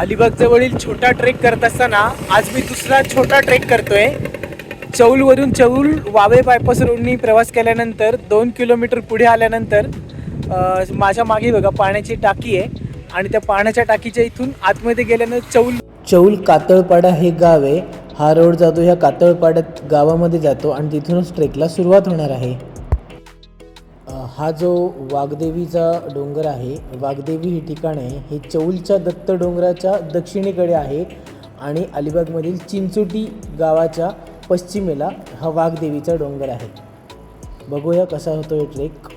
अलिबागजवळील छोटा ट्रेक करत असताना आज मी दुसरा छोटा ट्रेक करतोय. चौलवरून चौल वावे बायपास रोडनी प्रवास केल्यानंतर दोन किलोमीटर पुढे आल्यानंतर माझ्या मागे बघा पाण्याची टाकी आहे आणि त्या पाण्याच्या टाकीच्या इथून आतमध्ये गेल्यानं चौल चौल कातळपाडा हे गाव आहे. हा रोड जातो ह्या कातळपाड्यात गावामध्ये जातो आणि तिथूनच ट्रेकला सुरुवात होणार आहे. हा जो वाघदेवीचा डोंगर आहे वाघदेवी हे ठिकाण आहे हे चौलच्या दत्त डोंगराच्या दक्षिणेकडे आहे आणि अलिबागमधील चिंचोटी गावाच्या पश्चिमेला हा वाघदेवीचा डोंगर आहे. बघूया कसा होतो हे ट्रेक.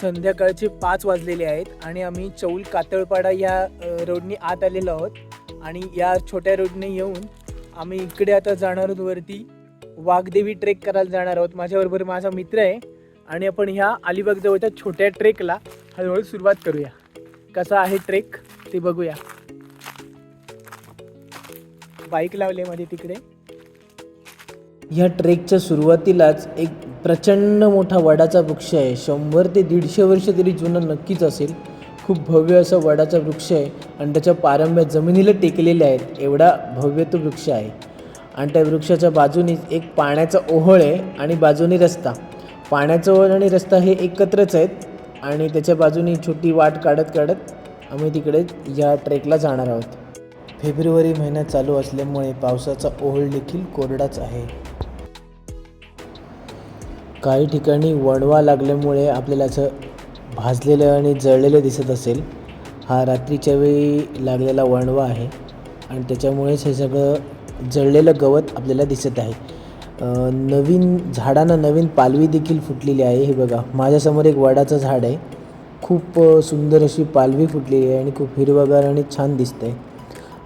संध्याकाळचे पाच वाजलेले आहेत आणि आम्ही चौल कातळपाडा या रोडनी आत आलेलो आहोत आणि या छोट्या रोडने येऊन आम्ही इकडे आता जाणार आहोत वरती. वाघदेवी ट्रेक करायला जाणार आहोत. माझ्याबरोबर माझा मित्र आहे. आणि आपण ह्या अलिबाग जवळच्या छोट्या ट्रेकला हळूहळू सुरुवात करूया. कसा आहे ट्रेक ते बघूया. बाईक लावले मध्ये तिकडे. ह्या ट्रेकच्या सुरुवातीलाच एक प्रचंड मोठा वडाचा वृक्ष आहे. शंभर ते दीडशे वर्ष तरी जुनं नक्कीच असेल. खूप भव्य असा वडाचा वृक्ष आहे. आणि त्याच्या पारंब्या जमिनीला टेकलेल्या आहेत. एवढा भव्य तो वृक्ष आहे. आणि त्या वृक्षाच्या बाजूनी एक पाण्याचा ओहळ आहे आणि बाजूनी रस्ता. पाण्याचा ओहळ आणि रस्ता हे एकत्रच आहेत आणि त्याच्या बाजूनी छोटी वाट काढत काढत आम्ही तिकडे या ट्रेकला जाणार आहोत. फेब्रुवारी महिना चालू असल्यामुळे पावसाचा ओहळ देखील कोरडाच आहे. काही ठिकाणी वणवा लागल्यामुळे आपल्याला असं भाजलेलं आणि जळलेलं दिसत असेल. हा रात्रीच्या वेळी लागलेला वणवा आहे आणि त्याच्यामुळेच हे सगळं जळलेलं गवत आपल्याला दिसत आहे. नवीन झाडांना नवीन पालवी देखील फुटलेली आहे. हे बघा माझ्यासमोर एक वडाचं झाड आहे. खूप सुंदर अशी पालवी फुटलेली आहे आणि खूप हिरवगार आणि छान दिसतं आहे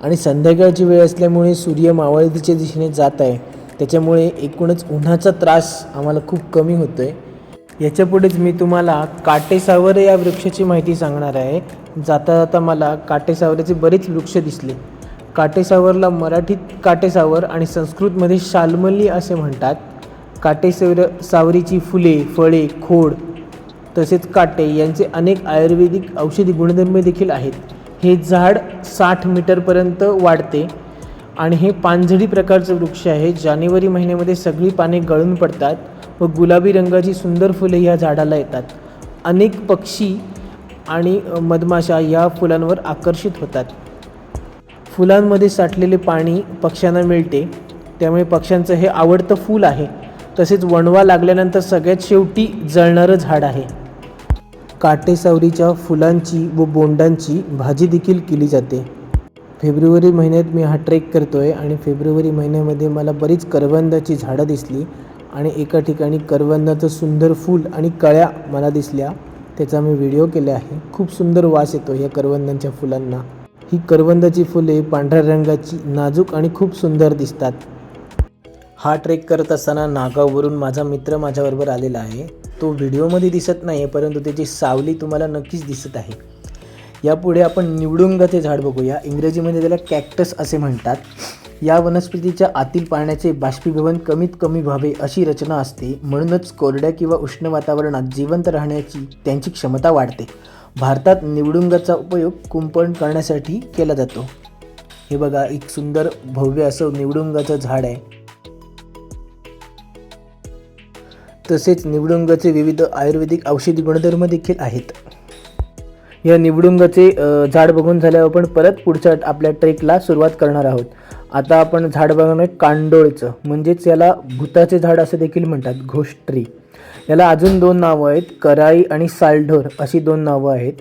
आणि संध्याकाळची वेळ असल्यामुळे सूर्य मावळतीच्या दिशेने जात आहे. त्याच्यामुळे एकूणच उन्हाचा त्रास आम्हाला खूप कमी होतो आहे याच्यापुढेच मी तुम्हाला काटेसावर या वृक्षाची माहिती सांगणार आहे. जाता जाता मला काटेसावरेचे बरेच वृक्ष दिसले. काटेसावरला मराठीत काटेसावर आणि संस्कृतमध्ये शाल्मली असे म्हणतात. काटेसावर सावरीची फुले फळे खोड तसेच काटे यांचे अनेक आयुर्वेदिक औषधी गुणधर्म देखील आहेत. हे झाड साठ मीटरपर्यंत वाढते आणि हे पानझडी प्रकारचं वृक्ष आहे. जानेवारी महिन्यामध्ये सगळी पाने गळून पडतात व गुलाबी रंगाची सुंदर फुले या झाडाला येतात. अनेक पक्षी आणि मधमाशा या फुलांवर आकर्षित होतात. फुलांमध्ये साठलेले पाणी पक्ष्यांना मिळते. त्यामुळे पक्ष्यांचं हे आवडतं फूल आहे. तसेच वणवा लागल्यानंतर सगळ्यात शेवटी जळणारं झाड आहे. काटेसावरीच्या फुलांची व बोंडांची भाजी देखील केली जाते. फेब्रुवारी महिन्यात मी हा ट्रेक करतो आहे आणि फेब्रुवारी महिन्यामध्ये मला बरीच करवंदाची झाडं दिसली आणि एका ठिकाणी करवंदाचं सुंदर फूल आणि कळ्या मला दिसल्या. त्याचा मी व्हिडिओ केला आहे. खूप सुंदर वास येतो या करवंदांच्या फुलांना. ही करवंदाची फुले पांढऱ्या रंगाची नाजूक आणि खूप सुंदर दिसतात. हा ट्रेक करत असताना नागाववरून माझा मित्र माझ्याबरोबर आलेला आहे. तो व्हिडिओमध्ये दिसत नाही आहे परंतु त्याची सावली तुम्हाला नक्कीच दिसत आहे. यापुढे आपण निवडुंगाचे झाड बघूया. इंग्रजीमध्ये त्याला कॅक्टस असे म्हणतात. या वनस्पतीच्या आतील पाण्याचे बाष्पीभवन कमीत कमी व्हावे अशी रचना असते. म्हणूनच कोरड्या किंवा उष्ण वातावरणात जिवंत राहण्याची त्यांची क्षमता वाढते. भारतात निवडुंगाचा उपयोग कुंपण करण्यासाठी केला जातो. हे बघा एक सुंदर भव्य असं निवडुंगाचं झाड आहे. तसेच निवडुंगाचे विविध आयुर्वेदिक औषधी गुणधर्म देखील आहेत. या निवडुंगाचे झाड बघून झाल्यावर आपण परत पुढच्या आपल्या ट्रेकला सुरुवात करणार आहोत. आता आपण झाड बघणार कांडोळचं. म्हणजेच याला भूताचे झाड असं देखील म्हणतात घोष्ट्री. याला अजून दोन नावं आहेत कराई आणि सालढोर अशी दोन नावं आहेत.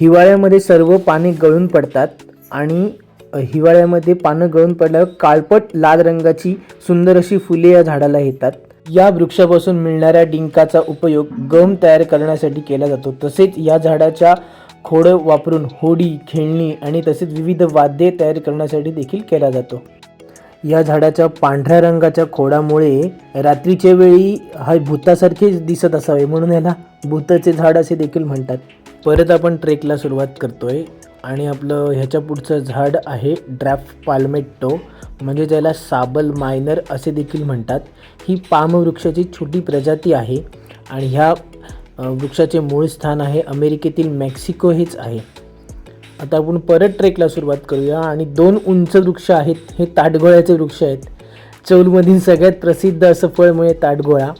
हिवाळ्यामध्ये सर्व पाने गळून पडतात आणि हिवाळ्यामध्ये पानं गळून पडल्यावर काळपट लाल रंगाची सुंदर अशी फुले या झाडाला येतात. या वृक्षापासून मिळणाऱ्या डिंकाचा उपयोग गम तयार करण्यासाठी केला जातो. तसेच या झाडाच्या खोडं वापरून होडी खेळणी आणि तसेच विविध वाद्ये तयार करण्यासाठी देखील केला जातो. या झाडाच्या पांढऱ्या रंगाच्या खोडामुळे रात्रीच्या वेळी हा भूतासारखे दिसत असावे म्हणून याला भूताचे झाड असे देखील म्हणतात. परत आपण ट्रेकला सुरुवात करतोय आणि आपलं ह्याच्या पुढचं झाड आहे ड्रॅफ पाल्मेट्टो म्हणजे ज्याला साबल मायनर असे देखील म्हणतात. ही पामवृक्षाची छोटी प्रजाती आहे आणि ह्या वृक्षाचे मूळ स्थान आहे. अमेरिकेतील मेक्सिको हेच आहे. आता आपण परत ट्रेकला सुरुवात करूया. आणि दोन उंच वृक्ष आहेत. हे ताटगोळ्याचे वृक्ष आहेत. चौलमधील सगळ्यात प्रसिद्ध असं फळ म्हणजे ताटगोळा.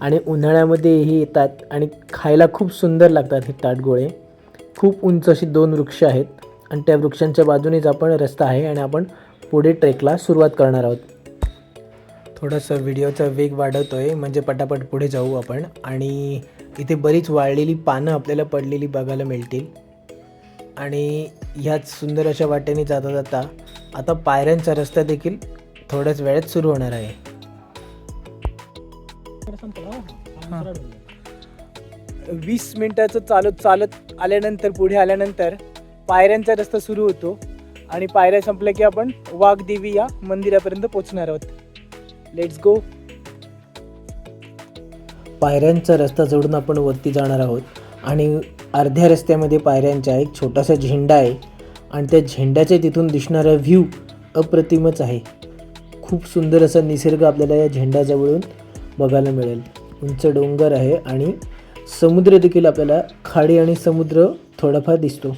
आणि उन्हाळ्यामध्ये हे येतात. आणि खायला खूप सुंदर लागतात हे ताटगोळे. खूप उंच अशी दोन वृक्ष आहेत. आणि त्या वृक्षांच्या बाजूनेच आपण रस्ता आहे आणि आपण पुढे ट्रेकला सुरुवात करणार आहोत. थोडासा व्हिडिओचा वेग वाढवतो आहे म्हणजे पटापट पुढे जाऊ आपण. आणि इथे बरीच वाळलेली पानं आपल्याला पडलेली बघायला मिळतील. आणि ह्याच सुंदर अशा वाटेने जाता जाता आता पायऱ्यांचा रस्ता देखील थोड्याच वेळात सुरू होणार आहे. वीस मिनटाचं चालत चालत आल्यानंतर पुढे आल्यानंतर पायऱ्यांचा रस्ता सुरू होतो. आणि पायऱ्या संपल्या की आपण वाघदेवी या मंदिरापर्यंत पोचणार आहोत. लेट्स गो पायऱ्यांचा रस्ता जोडून आपण वरती जाणार आहोत. आणि अर्ध्या रस्त्यामध्ये पायऱ्यांचा एक छोटासा झेंडा आहे. आणि त्या झेंड्याच्या तिथून दिसणारा व्ह्यू अप्रतिमच आहे. खूप सुंदर असा निसर्ग आपल्याला या झेंड्याजवळून बघायला मिळेल. उंच डोंगर आहे आणि समुद्र देखील आपल्याला खाडी आणि समुद्र थोडाफार दिसतो.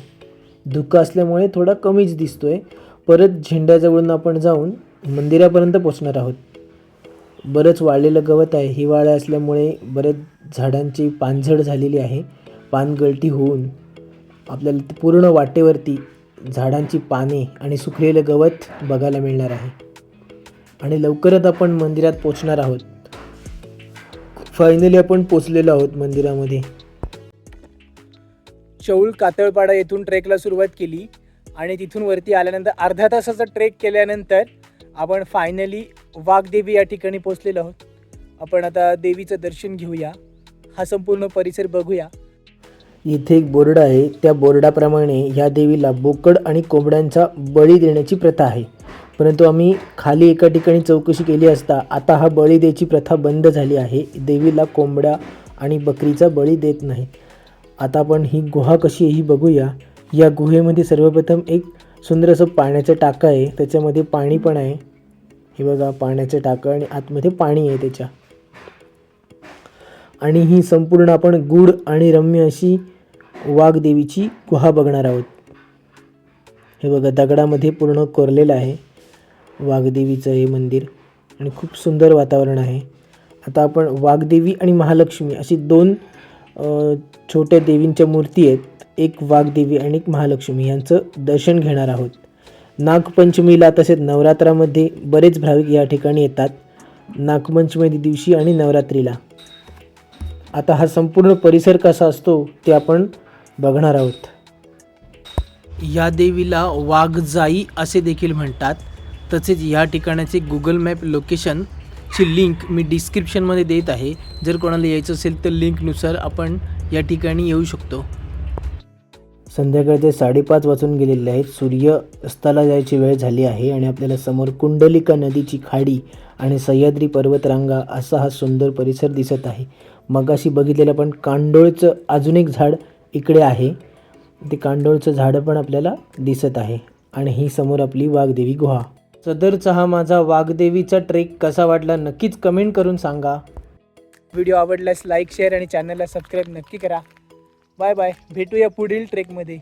धुकं असल्यामुळे थोडा कमीच दिसतो आहे परत झेंड्याजवळून आपण जाऊन मंदिरापर्यंत पोचणार आहोत. बरंच वाळलेलं गवत आहे. हिवाळा असल्यामुळे बरेच झाडांची पानझड झालेली आहे. पानगळती होऊन आपल्याला पूर्ण वाटेवरती झाडांची पाने आणि सुकलेलं गवत बघायला मिळणार आहे. आणि लवकरच आपण मंदिरात पोचणार आहोत. फायनली आपण पोचलेलो आहोत मंदिरामध्ये. चौळ कातळपाडा येथून ट्रेकला सुरुवात केली. आणि तिथून वरती आल्यानंतर अर्ध्या तासाचा ट्रेक केल्यानंतर आपण फायनली वाघदेवी या ठिकाणी पोचलेलो आहोत. आपण आता देवीचं दर्शन घेऊया. हा संपूर्ण परिसर बघूया. इथे एक बोर्ड आहे. त्या बोर्डाप्रमाणे ह्या देवीला बोकड आणि कोंबड्यांचा बळी देण्याची प्रथा आहे. परंतु आम्ही खाली एका ठिकाणी चौकशी केली असता आता हा बळी द्यायची प्रथा बंद झाली आहे. देवीला कोंबड्या आणि बकरीचा बळी देत नाही आता आपण ही गुहा कशी आहे ही बघूया. या गुहेमध्ये सर्वप्रथम एक सुंदर असं पाण्याचं टाकं आहे. त्याच्यामध्ये पाणी पण आहे. हे बघा पाण्याचं टाकं आणि आतमध्ये पाणी आहे त्याच्या. आणि ही संपूर्ण आपण गूढ आणि रम्य अशी वाघदेवीची गुहा बघणार आहोत. हे बघा दगडामध्ये पूर्ण कोरलेलं आहे वाघदेवीचं हे मंदिर. आणि खूप सुंदर वातावरण आहे. आता आपण वाघदेवी आणि महालक्ष्मी अशी दोन छोट्या देवींच्या मूर्ती आहेत एक वाघदेवी आणि एक महालक्ष्मी यांचं दर्शन घेणार आहोत. नागपंचमीला तसेच नवरात्रामध्ये बरेच भाविक या ठिकाणी येतात नागपंचमी दिवशी आणि नवरात्रीला. आता हा संपूर्ण परिसर कसा असतो ते आपण बघणार आहोत. या देवीला वाघजाई असे देखील म्हणतात. तसेच या ठिकाणाचे गुगल मॅप लोकेशन ची लिंक मी डिस्क्रिप्शनमध्ये देत आहे. जर कोणाला यायचं असेल तर लिंकनुसार आपण या ठिकाणी येऊ शकतो. संध्याकाळचे साडेपाच वाजून गेलेले आहेत. सूर्य अस्ताला जायची वेळ झाली आहे आणि आपल्याला समोर कुंडलिका नदीची खाडी आणि सह्याद्री पर्वतरांगा असा हा सुंदर परिसर दिसत आहे. मगाशी बघितलेलं पण कांडोळचं अजून एक झाड इकडे आहे. ते कांडोळचं झाडं पण आपल्याला दिसत आहे. आणि ही समोर आपली वाघदेवी गुहा. सदरचा हा माझा वाघदेवीचा ट्रेक कसा वाटला नक्कीच कमेंट करून सांगा. व्हिडिओ आवडल्यास लाईक शेअर आणि चॅनलला सबस्क्राईब नक्की करा. बाय बाय भेटूया पुढील ट्रेकमध्ये